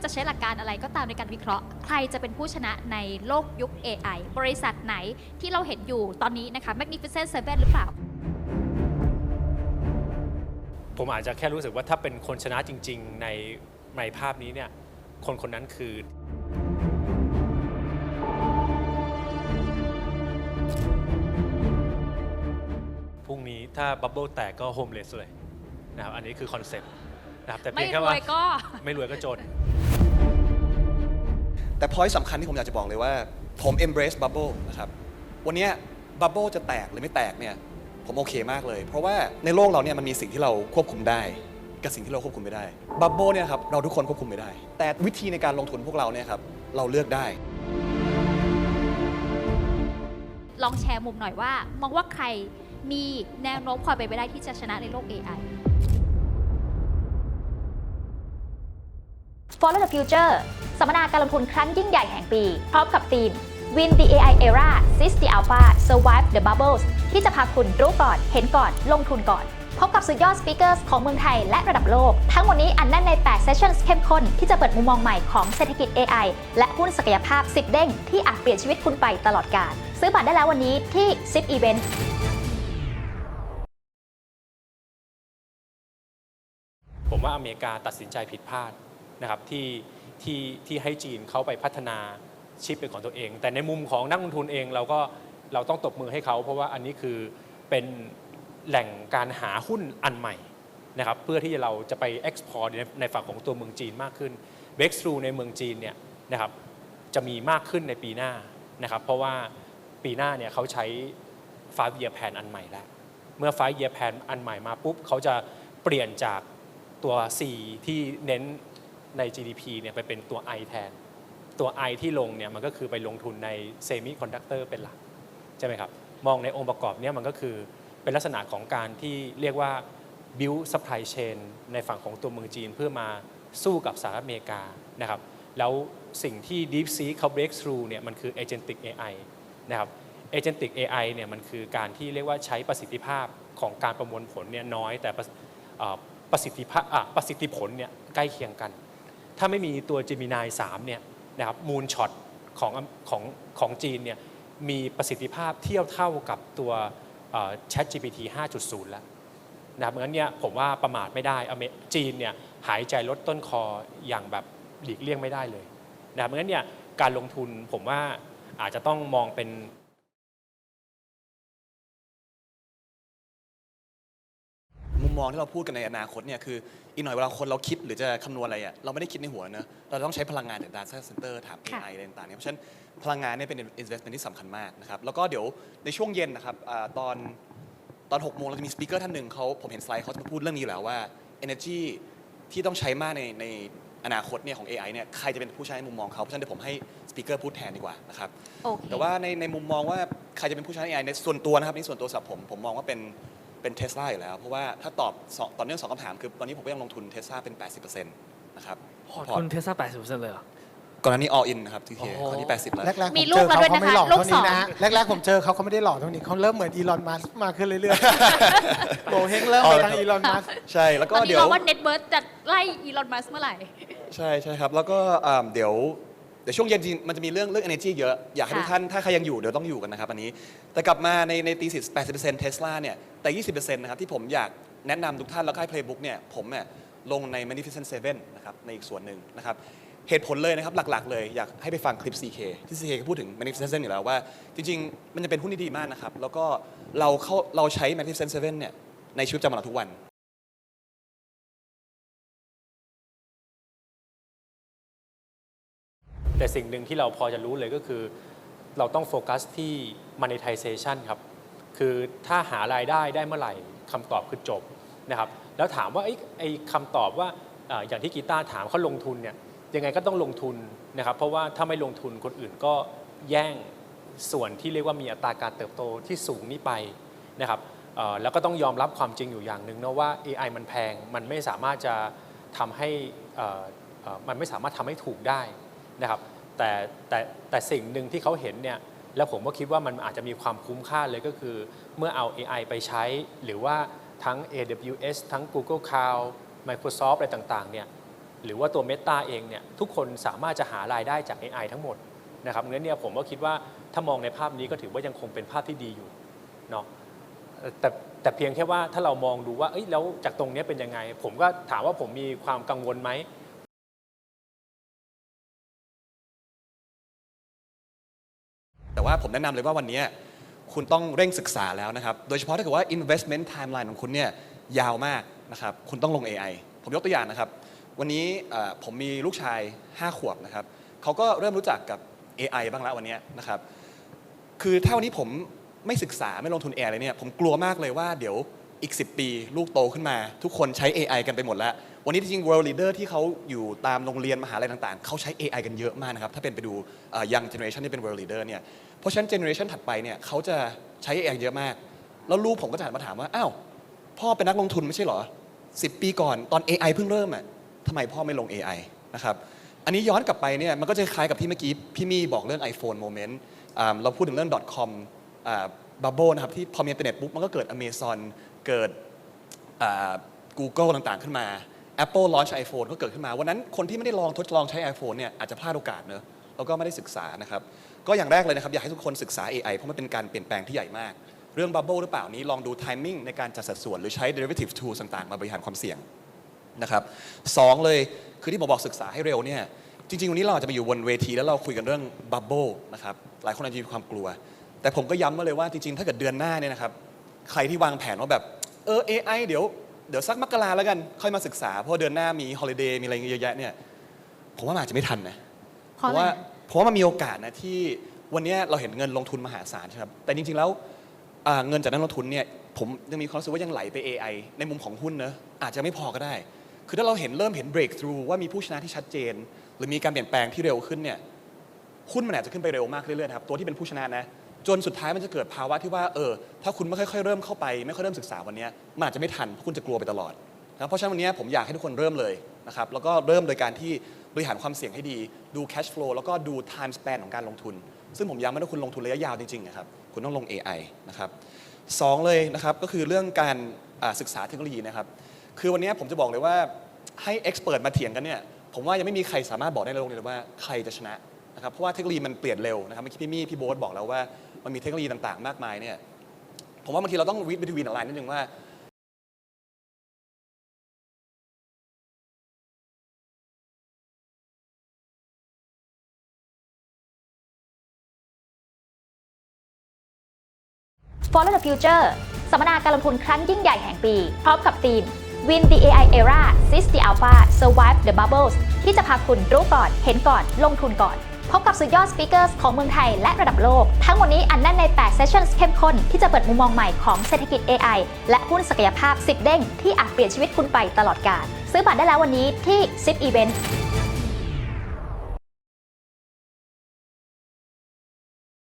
ว่าจะใช้หลักการอะไรก็ตามในการวิเคราะห์ ใครจะเป็นผู้ชนะในโลกยุค AI บริษัทไหนที่เราเห็นอยู่ตอนนี้นะคะ Magnificent Seven หรือเปล่า ผมอาจจะแค่รู้สึกว่าถ้าเป็นคนชนะจริง ๆ ในในภาพนี้เนี่ย คนคนนั้นคือ พรุ่งนี้ถ้าบับเบิลแตกก็โฮมเลสเลยนะครับ อันนี้คือคอนเซ็ปต์นะครับแต่เพีไม่ยงแค่รว่าวยก็ ไม่รวยก็จน แต่ point สำคัญที่ผมอยากจะบอกเลยว่า ผม embrace bubble นะครับ วันนี้ bubble จะแตกหรือไม่แตกเนี่ยผมโอเคมากเลย เพราะว่าในโลกเราเนี่ยมันมีสิ่งที่เราควบคุมได้ กับสิ่งที่เราควบคุมไม่ได้ bubble เนี่ยครับเราทุกคนควบคุมไม่ได้ แต่วิธีในการลงทุนพวกเราเนี่ยครับเราเลือกได้ ลองแชร์มุมหน่อยว่า มองว่าใครมีแนวโน้มความเป็นไปได้ที่จะชนะในโลก AI Follow the Future สัมมนาการลงทุนครั้งยิ่งใหญ่แห่งปี พร้อมกับทีม Win the AI Era Seize the Alpha Survive the Bubbles ที่จะพาคุณรู้ก่อน เห็นก่อน ลงทุนก่อน พบกับสุดยอดสปีกเกอร์ของเมืองไทยและระดับโลก ทั้งหมดนี้อันแน่นใน8 Sessions เข้มข้น ที่จะเปิดมุมมองใหม่ของเศรษฐกิจ AI และหุ้นศักยภาพ 10 เด้ง ที่อาจเปลี่ยนชีวิตคุณไปตลอดกาล ซื้อบัตรได้แล้ววันนี้ที่10 Event ผมว่าอเมริกาตัดสินใจผิดพลาด นะครับที่ที่ที่ให้จีนเข้าไปพัฒนาชิปเป็นของตัวเอง แต่ในมุมของนักลงทุนเองเราก็เราต้องตบมือให้เขา เพราะว่าอันนี้คือเป็นแหล่งการหาหุ้นอันใหม่นะครับเพื่อที่เราจะไป export ในในฝั่งของตัวเมืองจีนมากขึ้น breakthrough ในเมืองจีนเนี่ยนะครับจะมีมากขึ้นในปีหน้านะครับเพราะว่าปีหน้าเนี่ยเขาใช้ five year plan อันใหม่แล้ว เมื่อ five year plan อันใหม่มาปุ๊บเขาจะเปลี่ยนจากตัว C ที่เน้น ใน GDP เนี่ยไปเป็นตัว I แทน ตัว I ที่ลงเนี่ยมันก็คือไปลงทุนในเซมิคอนดักเตอร์เป็นหลักใช่ไหมครับมองในองค์ประกอบเนี่ยมันก็คือเป็นลักษณะของการที่เรียกว่า build supply chain ในฝั่งของตัวเมืองจีนเพื่อมาสู้กับสหรัฐอเมริกานะครับแล้วสิ่งที่ DeepSeek เขา breakthrough เนี่ยมันคือ agentic AI นะครับ agentic AI เนี่ยมันคือการที่เรียกว่าใช้ประสิทธิภาพของการประมวลผลเนี่ยน้อยแต่ประสิทธิภาพประสิทธิผลเนี่ยใกล้เคียงกัน ถ้าไม่มีตัว Gemini 3เนี่ยนะครับ Moonshot ของของของจีนเนี่ยมีประสิทธิภาพเทียบเท่ากับตัว ChatGPT 5.0 แล้วนะครับงั้นเนี่ยผมว่าประมาทไม่ได้อเมจีนเนี่ยหายใจลดต้นคออย่างแบบหลีกเลี่ยงไม่ได้เลยนะครับงั้นเนี่ยการลงทุนผมว่าอาจจะต้องมองเป็น มุมมองที่เราพูดกันในอนาคตเนี่ยคืออีกหน่อยเวลาคนเราคิดหรือจะคำนวณอะไรอะเราไม่ได้คิดในหัวเนอะเราต้องใช้พลังงานจาก Data Center ถามค่ะ AI อะไรต่างๆเนี่ยเพราะฉะนั้นพลังงานเนี่ยเป็น investment ที่สำคัญมากนะครับแล้วก็เดี๋ยวในช่วงเย็นนะครับอาตอนตอน6โมงเราจะมีสปีกเกอร์ท่านหนึ่งเขาผมเห็นสไลด์เขาจะมาพูดเรื่องนี้อยู่แล้วว่า energy ที่ต้องใช้มากในในอนาคตเนี่ยของ AI เนี่ยใครจะเป็นผู้ใช้ในมุมมองเขาเพราะฉะนั้นเดี๋ยวผมให้สปีกเกอร์พูดแทนดีกว่านะครับ โอเค แต่ว่าในในมุมมองว่าใครจะเป็นผู้ใช้ AI ในส่วนตัวนะครับนี่ส่วนตัวสำหรับผมผมมองว่าเป็น เป็นเทสลาอยู่แล้ว เพราะว่าถ้าตอบสองต่อเนื่องสองคำถามคือตอนนี้ผมก็ยังลงทุนเทสลาเป็น 80%นะครับพอร์ตพอร์ตคุณเทสลา80%เลยเหรอ ก่อนหน้านี้ all in นะครับทีเคโอ้โหตอนนี้ 80 แล้ว แรกๆมีผมลูเจกอแล้วเขาด้วยนะคะเขาไม่หล่อลูกเท่านี้สองนะแรกๆผมเจอเขาเขาไม่ได้หล่อเท่านี้เขาเริ่มเหมือนอีลอนมัสมากขึ้นเรื่อยๆ โบเฮงเริ่มไปทางอีลอนมัส ใช่แล้วตก็อนนี้เดี๋ยว เราว่าเน็ตเบิร์ดจะไล่อีลอนมัสเมื่อไหร่ ใช่ใช่ครับ แล้วก็อ่าเดี๋ยว เดี๋ยวช่วงเย็นจริงมันจะมีเรื่องเรื่อง energy เยอะ อยากให้ค่ะทุกท่านถ้าใครยังอยู่เดี๋ยวต้องอยู่กันนะครับอันนี้ แต่กลับมาในในตีสิบ80%เทสลาเนี่ยแต่ 20%นะครับที่ผมอยากแนะนำทุกท่านแล้วก็ให้ playbook เนี่ยผมเนี่ยลงใน Magnificent Seven นะครับในอีกส่วนหนึ่งนะครับเหตุผลเลยนะครับหลักๆ เลยอยากให้ไปฟังคลิป CK ที่ CK ก็พูดถึง Magnificent Seven อยู่แล้วว่า จริงๆ มันจะเป็นหุ้นที่ดีมากนะครับแล้วก็เราเข้าเราใช้ Magnificent Seven เนี่ยในชีวิตประจำวันเราทุกวัน แต่สิ่งหนึ่งที่เราพอจะรู้เลยก็คือ เราต้องโฟกัสที่ monetization ครับ คือถ้าหารายได้ได้เมื่อไหร่คำตอบคือจบนะครับ แล้วถามว่าไอ้ไอคำตอบว่าอย่างที่กีตาร์ถามเขาลงทุนเนี่ยยังไงก็ต้องลงทุนนะครับ เพราะว่าถ้าไม่ลงทุนคนอื่นก็แย่งส่วนที่เรียกว่ามีอัตราการเติบโตที่สูงนี้ไปนะครับแล้วก็ต้องยอมรับความจริงอยู่อย่างหนึ่งนะว่า AI มันแพงมันไม่สามารถจะทำให้มันไม่สามารถทำให้ถูกได้ นะครับแต่แต่แต่สิ่งหนึ่งที่เขาเห็นเนี่ยแล้วผมก็คิดว่ามันอาจจะมีความคุ้มค่าเลยก็คือ เมื่อเอา AI ไปใช้ หรือว่าทั้ง AWS ทั้ง Google Cloud Microsoft อะไรต่างๆเนี่ยหรือว่าตัวเมตาเองเนี่ยทุกคนสามารถจะหารายได้จาก AI ทั้งหมดนะครับงั้นเนี่ยผมก็คิดว่าถ้ามองในภาพนี้ก็ถือว่ายังคงเป็นภาพที่ดีอยู่เนาะแต่แต่เพียงแค่ว่าถ้าเรามองดูว่าเอ้ยแล้วจากตรงนี้เป็นยังไง ผมก็ถามว่าผมมีความกังวลไหม แต่ว่าผมแนะนำเลยว่าวันนี้คุณต้องเร่งศึกษาแล้วนะครับ โดยเฉพาะถ้าเกิดว่า investment timeline ของคุณเนี่ยยาวมากนะครับ คุณต้องลง AI ผมยกตัวอย่างนะครับ วันนี้ผมมีลูกชาย 5 ขวบนะครับเขาก็เริ่มรู้จักกับ AI บ้างแล้ววันนี้นะครับ คือถ้าวันนี้ผมไม่ศึกษาไม่ลงทุน AI เลยเนี่ย ผมกลัวมากเลยว่าเดี๋ยวอีก 10 ปี ลูกโตขึ้นมา ทุกคนใช้ AI กันไปหมดแล้ว วันนี้จริงๆ world leader ที่เขาอยู่ตามโรงเรียนมหาลัยต่างๆ เขาใช้ AI กันเยอะมากนะครับ ถ้าเป็นไปดูเอ่อ young generation ที่เป็น world leader เนี่ย เพราะฉะนั้น generation ถัดไปเนี่ยเขาจะใช้ AI เยอะมาก แล้วลูกผมก็จะหันมาถามว่า อ้าว พ่อเป็นนักลงทุนไม่ใช่เหรอ 10 ปีก่อนตอน AI เพิ่งเริ่มอะทำไมพ่อไม่ลง AI นะครับ อันนี้ย้อนกลับไปเนี่ยมันก็จะคล้ายกับที่เมื่อกี้พี่มี่บอกเรื่อง iPhone moment เราพูดถึงเรื่อง .com บับเบิลนะครับที่พอมีอินเทอร์เน็ตปุ๊บมันก็เกิด Amazon เกิด Google ต่างๆ ขึ้นมา Apple launch iPhone ก็เกิดขึ้นมาวันนั้นคนที่ไม่ได้ลองทดลองใช้ iPhone เนี่ยอาจจะพลาดโอกาสเนอะแล้วก็ไม่ได้ศึกษานะครับก็อย่างแรกเลยนะครับอยากให้ทุกคนศึกษา AI เพราะมันเป็นการเปลี่ยนแปลงที่ใหญ่มาก เรื่อง Bubble หรือเปล่านี้ลองดู timing ในการจัดสัดส่วน หรือใช้ derivative tools ต่างๆ มาบริหารความเสี่ยงนะครับสองเลยคือที่ผมบอกศึกษาให้เร็วเนี่ยจริงๆ วันนี้เราอาจจะมาอยู่บนเวทีแล้วเราคุยกันเรื่องบับเบิลนะครับหลายคนอาจจะมีความกลัว แต่ผมก็ย้ำมาเลยว่าจริงๆ ถ้าเกิดเดือนหน้าเนี่ยนะครับใครที่วางแผนว่าแบบเออ AI เดี๋ยว เดี๋ยวสักมกราแล้วกัน ค่อยมาศึกษา เพราะว่าเดือนหน้ามีฮอลิเดย์มีอะไรเยอะแยะเนี่ยผมว่ามันอาจจะไม่ทันนะเพราะว่าอะไรเพราะว่ามันมีโอกาสนะที่วันเนี้ยเราเห็นเงินลงทุนมหาศาลใช่ไหมครับแต่จริงๆแล้วอ่าเงินจากนักลงทุนเนี่ยผมยังมีความรู้สึกว่ายังไหลไป AI ในมุมของหุ้นเนอะอาจจะไม่พอก็ได้ คือถ้าเราเห็นเริ่มเห็น breakthrough ว่ามีผู้ชนะที่ชัดเจน หรือมีการเปลี่ยนแปลงที่เร็วขึ้นเนี่ยหุ้นมันอาจจะขึ้นไปเร็วมากเรื่อยๆนะครับตัวที่เป็นผู้ชนะนะ จนสุดท้ายมันจะเกิดภาวะที่ว่าเออถ้าคุณไม่ค่อยๆเริ่มเข้าไปไม่ค่อยเริ่มศึกษาวันนี้มันอาจจะไม่ทันเพราะคุณจะกลัวไปตลอดนะเพราะฉะนั้นวันนี้ผมอยากให้ทุกคนเริ่มเลยนะครับแล้วก็เริ่มโดยการที่บริหารความเสี่ยงให้ดี ดู cash flow แล้วก็ดู time span ของการลงทุน ซึ่งผมย้ำว่าถ้าคุณลงทุนระยะยาวจริงๆนะครับคุณต้องลง AI นะครับสองเลยนะครับก็คือเรื่องการศึกษาเทคโนโลยีนะครับคือวันนี้ผมจะบอกเลยว่าให้เอ็กซ์เพรสมาเถียงกันเนี่ยผมว่ายังไม่มีใครสามารถบอกได้ในโลกนี้เลยว่าใครจะชนะ นะครับเพราะว่าเทคโนโลยีมันเปลี่ยนเร็วนะครับเมื่อกี้พี่มี่พี่โบ๊ทบอกแล้วว่ามันมีเทคโนโลยีต่างๆ มากมายเนี่ยผมว่าบางทีเราต้องวิดวิทวินอะไรนิดนึงว่า Follow the Future สัมมนาการลงทุนครั้งยิ่งใหญ่แห่งปี พร้อมกับทีม Win the AI Era Seize the Alpha Survive the Bubbles ที่จะพาคุณรู้ก่อน เห็นก่อน ลงทุนก่อน พบกับสุดยอดสปีกเกอร์ของเมืองไทยและระดับโลก ทั้งหมดนี้อันแน่นใน8 s e s s i o n เข้มข้น ที่จะเปิดมุมมองใหม่ของเศรษฐกิจ AI และหุ้นศักยภาพ 10 เด้ง ที่อาจเปลี่ยนชีวิตคุณไปตลอดกาลซื้อบัตรได้แล้ววันนี้ที่10 Event